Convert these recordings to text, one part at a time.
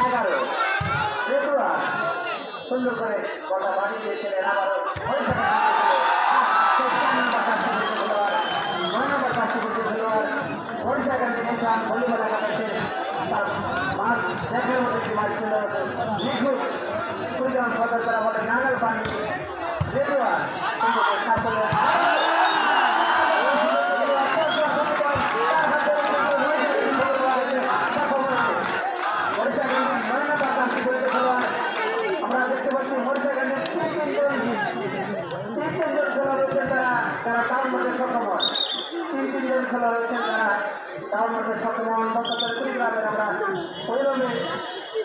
এগারো রেগুয়া সুন্দর করে কথা বাড়িয়ে দিয়েছিলেন মাঠ দেখার মধ্যে একটি ছিল নিখুঁত রেগুয়া সাফল্য আমরা দেখতে পাচ্ছি মরিচা গান্ধী তিন তিনজন খেলা রয়েছেন তারা তারা তার মধ্যে সক্ষম হন তিন তিনজন খেলা রয়েছেন তারা তার মধ্যে সক্ষম পরিবারের আমরা ওইভাবে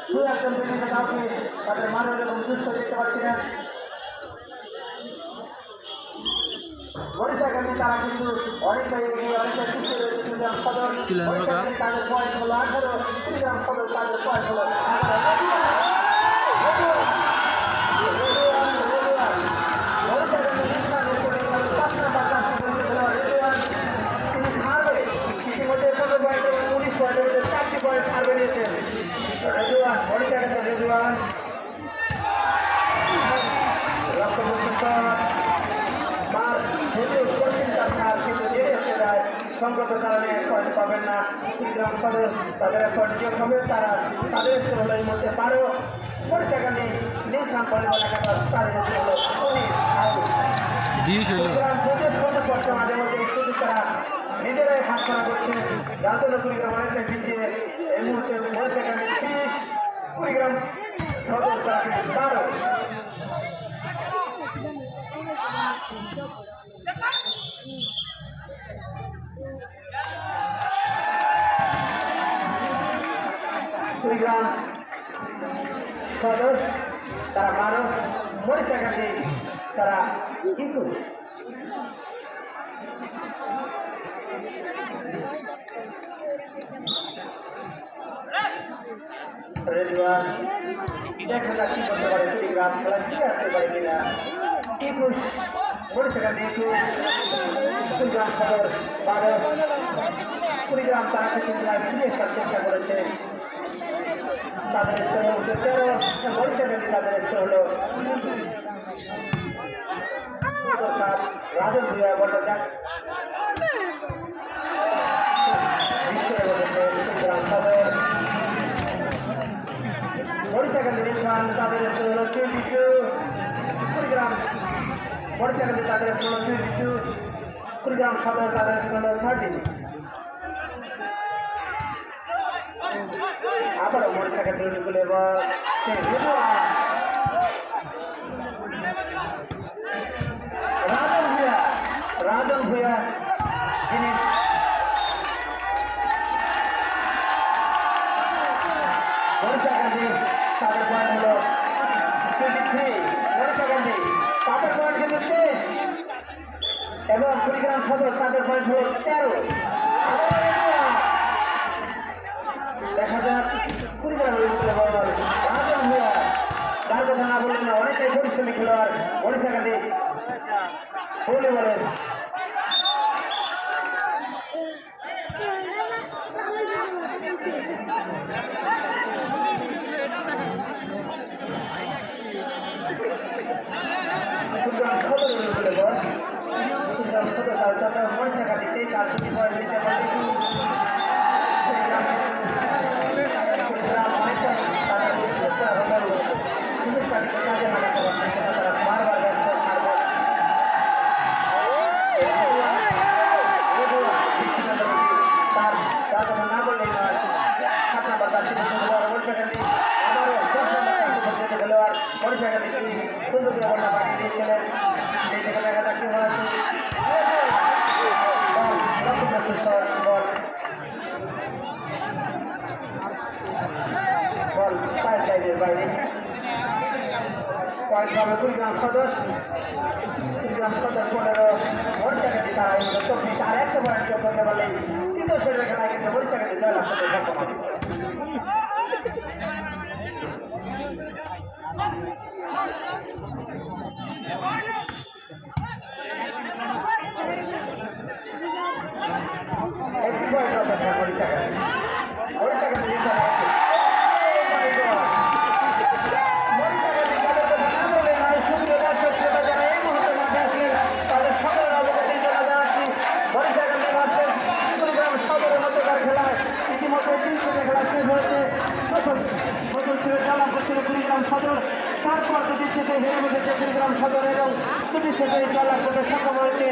দু একজন বিভিন্ন কাউকে তাদের মানব এবং দৃশ্য দেখতে পাচ্ছি না। গান্ধী তারা কিন্তু অনেকটা এগিয়ে অনেকটা পিছিয়ে রয়েছে কুড়িগ্রাম সদর তাদের পয়েন্ট হলো আঠারো কুড়িগ্রাম সদর তাদের পয়েন্ট হলো সংগত কারণে পয়েন্ট পাবেন না কুড়িগ্রাম সদর তাদের পয়েন্ট যোগ হবে তারা তাদের ষোলোর মধ্যে তাদের হলো উনিশ আউট বিষ হইল কুড়িগ্রাম প্রদেশ কত কষ্ট মাঝে মধ্যে শুধু তারা নিজেরাই হাত করা করছে রাজধানী অনেকটা পিছিয়ে এই মুহূর্তে পরিচাকা কুড়িগ্রাম সদর তারা কুড়িগ্রাম সদর তারা বারো মরিচাকাটি তারা একুশ রেজওয়ান দেখা যাক কি করতে পারে কুড়িগ্রাম খেলা কি আসতে পারে কিনা একুশ মরিচাকাটি একুশ কুড়িগ্রাম সদর বারো কুড়িগ্রাম তারা কিন্তু রাজন ভূয়া বলতে যাক বরিশাখালী নির্মাণ তাদের স্থল হলো টোয়েন্টি টু কুড়িগ্রাম বরিশাখালী তাদের হলো টোয়েন্টি কুড়িগ্রাম সদর তাদের হলো থার্টি আবারও মনে থাকে তৈরি করে এবার সে রেডুয়া। রাজন ভূয়া রাজন ভূয়া যিনি মনীষা গান্ধী তাদের পয়েন্ট হলো টোয়েন্টি থ্রি মনীষা গান্ধী তাদের পয়েন্ট কিন্তু শেষ এবং সদর তাদের পয়েন্ট হলো তেরো। দেখা যাক কুড়িগ্রাম তার কথা না বললেন না অনেকটাই পরিশ্রমী খেলোয়াড় কুড়িগ্রাম সদর বলে বল কুড়িগ্রাম সদর তার কথা চারশো টাকা চার পনেরো মরিচাকাটি তারা এগুলো চব্বিশ আর একটা যোগ করতে পারলে তৃতীয় শ্রেণির খেলায় কিন্তু সক্ষম হবে একটি পয়েন্ট অপেক্ষা মরিচাকাটি মরিচাকাটি জিতে কুড়িগ্রাম সদর, তারপর দুটি শেষে হেরে বসেছে কুড়িগ্রাম সদর এবং দুটি শেষে জয়লাভ করতে সক্ষম হয়েছে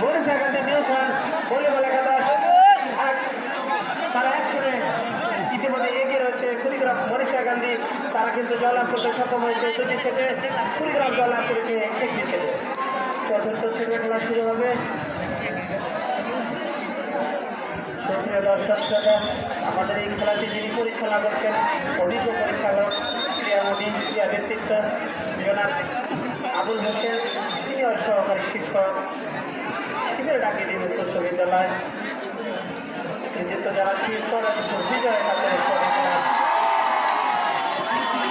মরিচা গান্ধী নিউশন ভলিবল একাদশ। এক তারা দর্শক আমাদের এই খেলাটি যিনি পরিচালনা করছেন, অভিজ্ঞ পরিচালক ক্রীড়ামোদী ক্রীড়া ব্যক্তিত্ব জনাব আবুল হোসেন, সিনিয়র সহকারী শিক্ষক, শিবির ডাকি দিন উচ্চ বিদ্যালয়। নিযুক্ত যারা বিজয়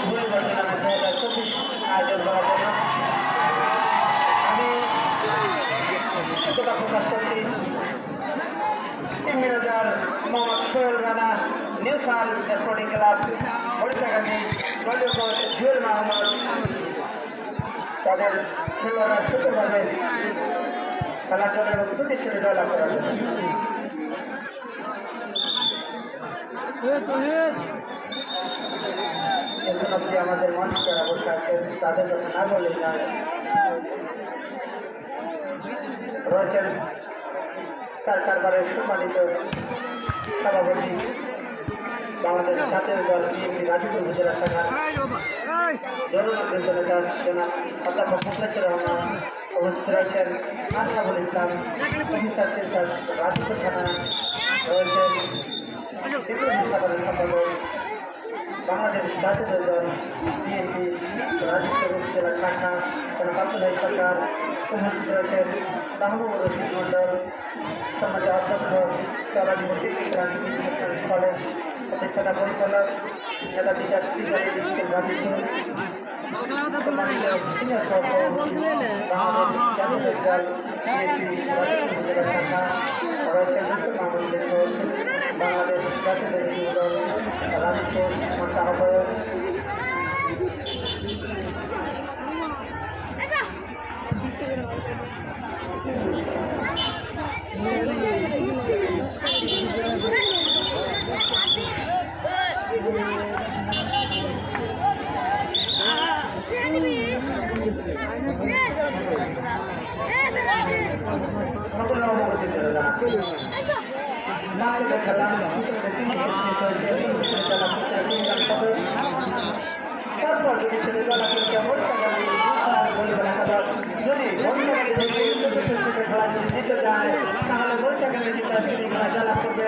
দু হাজার চব্বিশ আয়োজন করার জন্য আমি কথা প্রকাশ করছি ম্যানেজার মোহাম্মদ সোহেল রানা নিউ সাল ক্লাব ওড়িশা গান্ধী কোচ জুয়েল তাদের খেলোয়াড়রা সুন্দরভাবে জন্য এবং দুটি ছেলে জয়লাভ করার জন্য আমাদের মঞ্চ যারা বসে আছেন তাদের কথা না বলে নয়। রয়েছেন তার কারবারের সম্মানিত সভাপতি বাংলাদেশ জাতীয় দল বিএনপি গাজীপুর উপজেলা শাখার জননেত্রী নেতা জনাব অধ্যাপক মুখলেশ্বর রহমান উপস্থিত রয়েছেন। আশরাফুল ইসলাম অফিসার সেন্টার গাজীপুর থানা রয়েছেন। সম্পাদক বাংলাদেশ জাতীয় দল বিএনপি রাজশাহী উপজেলা শাখা জনাব আব্দুল্লাহ সরকার উপস্থিত রয়েছেন মাহমুদ রশিদ মন্ডল সমাজ অধ্যক্ষ চলাজি মসজিদ রাজনীতি কলেজ প্রতিষ্ঠাতা পরিচালক নেতা বিকাশ ডিজিটাল গাজীপুর সিনিয়র সহসভাপতি বাংলাদেশ জাতীয় দল বিএনপি রাজশাহী উপজেলা শাখা রয়েছেন ডক্টর মাহমুদ লেখক বাংলাদেশ জাতীয় দল রাজপুর মাতা আহ্বায়ক সকল উপস্থিত নাচে খেলা তারপর যদি ছেলেবেলা বেলা করতে যদি খেলা যদি জিতে যায় তাহলে বৈশাখালী খেলা জ্বালা করবে।